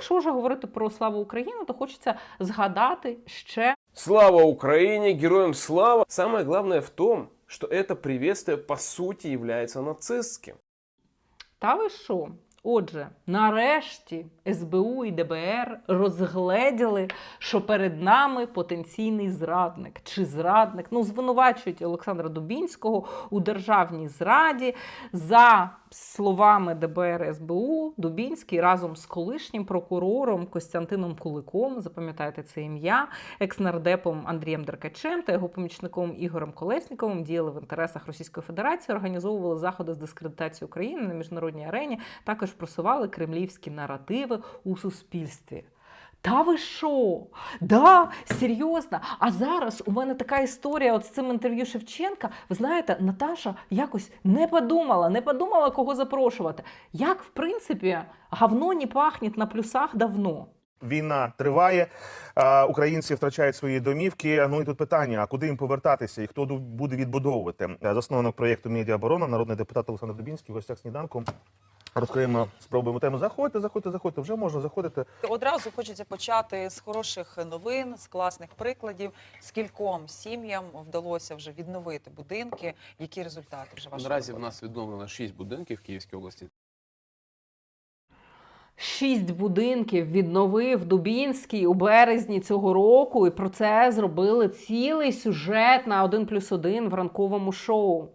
якщо вже говорити про славу Україні, то хочеться згадати ще Слава Украине, героям слава! Самое главное в том, что это приветствие по сути является нацистским. Та ви що? Отже, нарешті СБУ і ДБР розгледіли, що перед нами потенційний зрадник чи зрадник. Ну, звинувачують Олександра Дубінського у державній зраді. За словами ДБР СБУ, Дубінський разом з колишнім прокурором Костянтином Куликом, запам'ятайте це ім'я, екснардепом Андрієм Деркачем та його помічником Ігорем Колесніковим діяли в інтересах Російської Федерації, організовували заходи з дискредитації України на міжнародній арені, також просували кремлівські наративи у суспільстві. Та ви що? Да, серйозно. А зараз у мене така історія от з цим інтерв'ю Шевченка. Ви знаєте, Наташа якось не подумала, не подумала, кого запрошувати. Як, в принципі, говно не пахне на плюсах давно. Війна триває, українці втрачають свої домівки. Ну і тут питання: а куди їм повертатися і хто буде відбудовувати? Засновник проєкту Медіаоборона, народний депутат Олександр Дубінський, в гостях сніданку. Розкриємо, спробуємо тему. Заходьте, заходьте, заходьте. Вже можна заходити. Одразу хочеться почати з хороших новин, з класних прикладів. Скільком сім'ям вдалося вже відновити будинки. Які результати вже ваші Наразі в нас відновлено 6 будинків в Київській області. Шість будинків відновив Дубінський у березні цього року, і про це зробили цілий сюжет на 1 плюс 1 в ранковому шоу.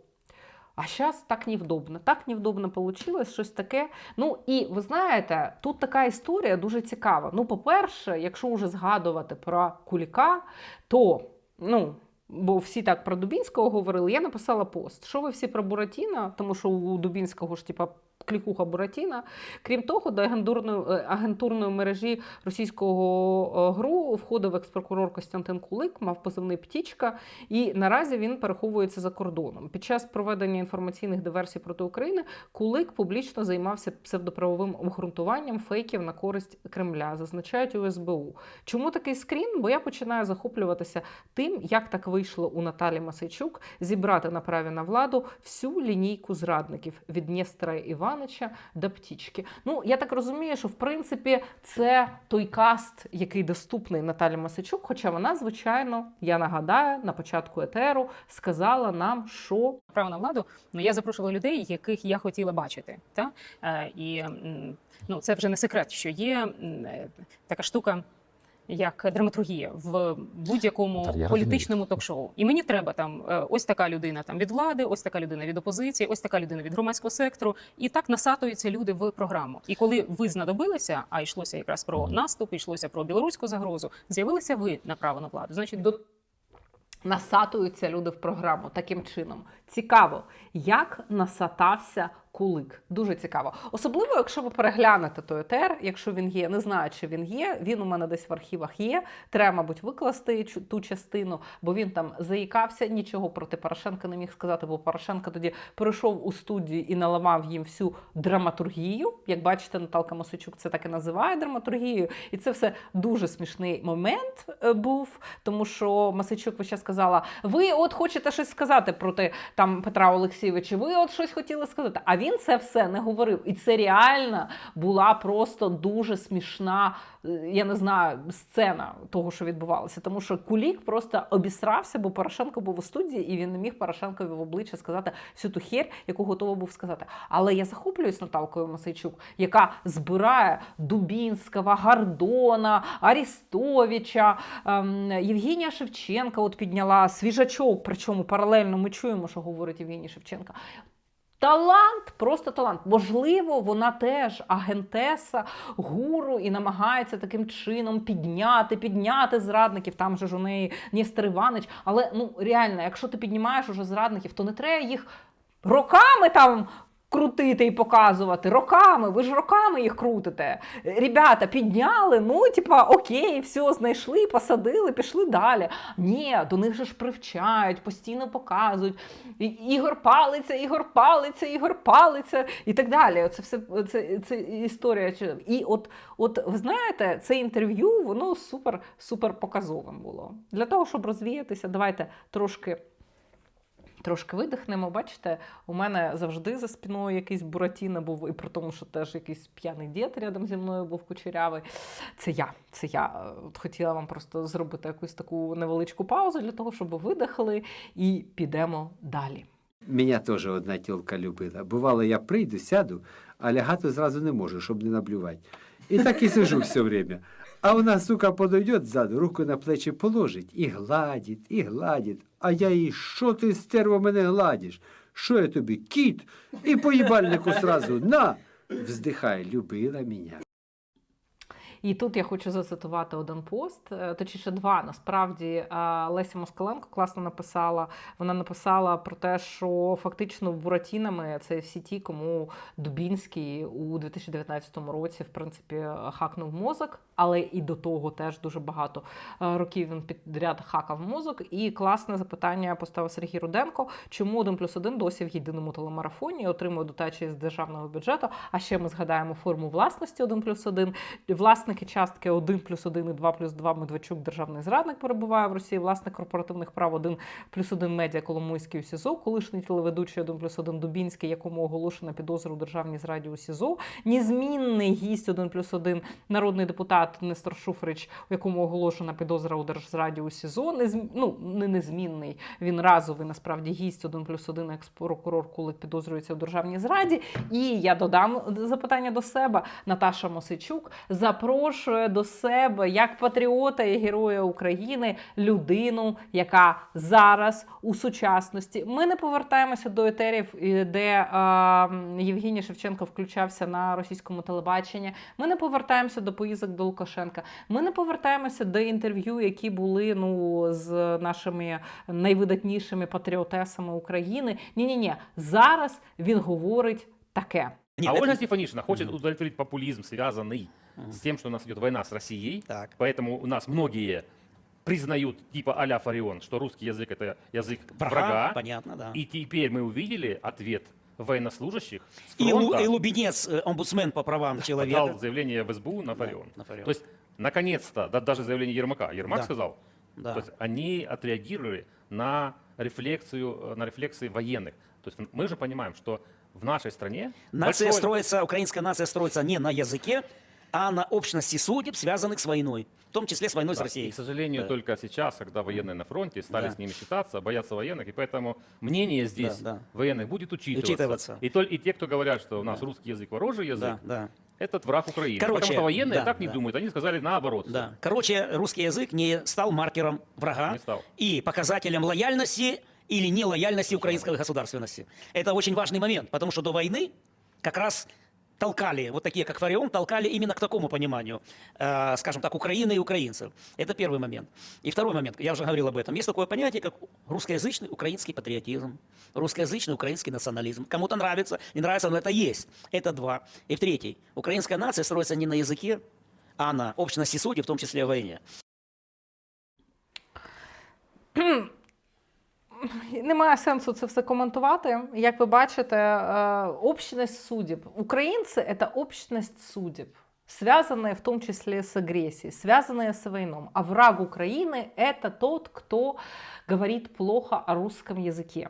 А зараз так невдобно. Так невдобно вийшло, щось таке. Ну і ви знаєте, тут така історія дуже цікава. Ну, по-перше, якщо вже згадувати про Куліка, то ну. Бо всі так про Дубінського говорили, я написала пост. Що ви всі про Буратіна, тому що у Дубінського ж типа клікуха Буратіна. Крім того, до агентурної, е, мережі російського е, ГРУ входив екс-прокурор Костянтин Кулик, мав позивний птічка, і наразі він переховується за кордоном. Під час проведення інформаційних диверсій проти України Кулик публічно займався псевдоправовим обґрунтуванням фейків на користь Кремля, зазначають у СБУ. Чому такий скрін? Бо я починаю захоплюватися тим, як так вийшло у Наталі Масайчук зібрати на праві на владу всю лінійку зрадників від Дністра Іванича до птічки. Ну я так розумію, що в принципі це той каст, який доступний Наталі Масайчук. Хоча вона, звичайно, я нагадаю, на початку етеру сказала нам, що право на владу, ну я запрошувала людей, яких я хотіла бачити. Та? Е, і ну, це вже не секрет, що є е, така штука. Як драматургія в будь-якому політичному ток-шоу, і мені треба там е, ось така людина там від влади, ось така людина від опозиції, ось така людина від громадського сектору, і так насатуються люди в програму. І коли ви знадобилися, а йшлося якраз про наступ, йшлося про білоруську загрозу, з'явилися ви на право на владу. Значить, до насатуються люди в програму таким чином. Цікаво, як насатався кулик. Дуже цікаво. Особливо, якщо ви переглянете той етер, якщо він є, не знаю, чи він є. Він у мене десь в архівах є. Треба, мабуть, викласти ту частину, бо він там заїкався, нічого проти Порошенка не міг сказати, бо Порошенко тоді прийшов у студію і наламав їм всю драматургію. Як бачите, Наталка Мосичук це так і називає драматургією. І це все дуже смішний момент е, був, тому що Масичук час сказала: ви от хочете щось сказати проти там Петра Олексійовича, ви от щось хотіли сказати. А він це все не говорив. І це реально була просто дуже смішна, е, я не знаю, сцена того, що відбувалося. Тому що Кулік просто обісрався, бо Порошенко був у студії, і він не міг Порошенкові в обличчя сказати всю ту хер, яку готовий був сказати. Але я захоплююсь Наталкою Масайчук, яка збирає Дубінського, Гордона, Арістовича, ем, Євгенія Шевченка. От підняла свіжачок. Причому паралельно ми чуємо, що говорить Євгеній Шевченка. Талант, просто талант. Можливо, вона теж агентеса гуру і намагається таким чином підняти, підняти зрадників. Там же ж у неї Нестор Іванич. Але ну реально, якщо ти піднімаєш уже зрадників, то не треба їх роками там. Крутити і показувати роками, ви ж роками їх крутите. Ребята підняли, ну, типа, окей, все, знайшли, посадили, пішли далі. Ні, до них же ж привчають, постійно показують. Ігор палиться, Ігор палиться, Ігор палиться і так далі. Це все це, це історія. І от, от ви знаєте, це інтерв'ю, воно супер, супер показовим було. Для того, щоб розвіятися, давайте трошки. Трошки видихнемо. Бачите, у мене завжди за спиною якийсь Буратіно був, і при тому, що теж якийсь п'яний дід рядом зі мною був кучерявий. Це я. Це я. Е, От хотіла вам просто зробити якусь таку невеличку паузу для того, щоб ви видихали, і підемо далі. Мене теж одна тілка любила. Бувало, я прийду, сяду, а лягати зразу не можу, щоб не наблювати. І так і сижу все время. А вона, сука, подойдет ззаду, руку на плечі положить і гладить, і гладить. А я їй, що ти, стерво, мене гладиш? Що я тобі, кіт? І поїбальнику сразу, на! Вздихає, любила мене. І тут я хочу зацитувати один пост, е, точніше два. Насправді е, Леся Москаленко класно написала. Вона написала про те, що фактично буратінами це всі ті, кому Дубінський у 2019 році в принципі хакнув мозок, але і до того теж дуже багато е, років він підряд хакав мозок. І класне запитання поставив Сергій Руденко: чому 1 плюс 1 досі в єдиному телемарафоні отримує дотації з державного бюджету? А ще ми згадаємо форму власності 1 плюс 1. Власники частки 1 плюс 1 і 2 плюс 2 Медведчук, державний зрадник, перебуває в Росії. Власник корпоративних прав 1 плюс 1 медіа Коломойський у СІЗО, колишній телеведучий 1 плюс 1 Дубінський, якому оголошено підозру у державній зраді у СІЗО. Незмінний гість 1 плюс 1 народний депутат Нестор Шуфрич, у якому оголошена підозра у держзраді у СІЗО. Незм... Ну, не незмінний, він разовий насправді гість 1 плюс 1 екс-прокурор, коли підозрюється у державній зраді. І я додам запитання до себе. Наташа Мосичук запрошує до себе як патріота і героя України людину, яка зараз у сучасності. Ми не повертаємося до етерів, де е, Євгеній Шевченко включався на російському телебаченні. Ми не повертаємося до поїздок до Лукашенка. Ми не повертаємося до інтерв'ю, які були ну з нашими найвидатнішими патріотесами України. Ні, ні, ні. Зараз він говорить таке. а Ольга Стефанишина хочет удовлетворить популизм, с тем, что у нас идет война с Россией. Так. Поэтому у нас многие признают, типа а-ля Фарион, что русский язык это язык Врага, врага. понятно, да. И теперь мы увидели ответ военнослужащих И, Лу- и Лубенец, э, омбудсмен по правам человека. заявление в СБУ на Фарион. на Фарион. То есть, наконец-то, да, даже заявление Ермака. Ермак Да. сказал, Да. то есть они отреагировали на рефлексию, э, на рефлексы военных. То есть мы же понимаем, что в нашей стране Нация большое- строится, украинская нация строится не на языке, а на общности судеб, связанных с войной, в том числе с войной Да, с Россией. И, к сожалению, Да. только сейчас, когда военные на фронте, стали Да. с ними считаться, боятся военных, и поэтому мнение здесь Да, военных будет учитываться. Учитываться. И, толь- и те, кто говорят, что у нас русский язык ворожий язык, Да, да, этот враг Украины. Короче, Потому что военные да, так не да. думают, они сказали наоборот. да. Короче, русский язык не стал маркером врага Не стал. и показателем лояльности или нелояльности украинской государственности. Это очень важный момент, потому что до войны как раз толкали, вот такие как Фарион, толкали именно к такому пониманию, э, скажем так, Украины и украинцев. Это первый момент. И второй момент, я уже говорил об этом, есть такое понятие, как русскоязычный украинский патриотизм, русскоязычный украинский национализм. Кому-то нравится, не нравится, но это есть. Это два. И в третий, украинская нация строится не на языке, а на общности судей, в том числе о войне. Немає сенсу це все коментувати. Як ви бачите, е, общность судеб. Украинцы – это общность судеб, связанные в том числе с агрессией, связанные с войной. А враг Украины – это тот, кто говорит плохо о русском языке.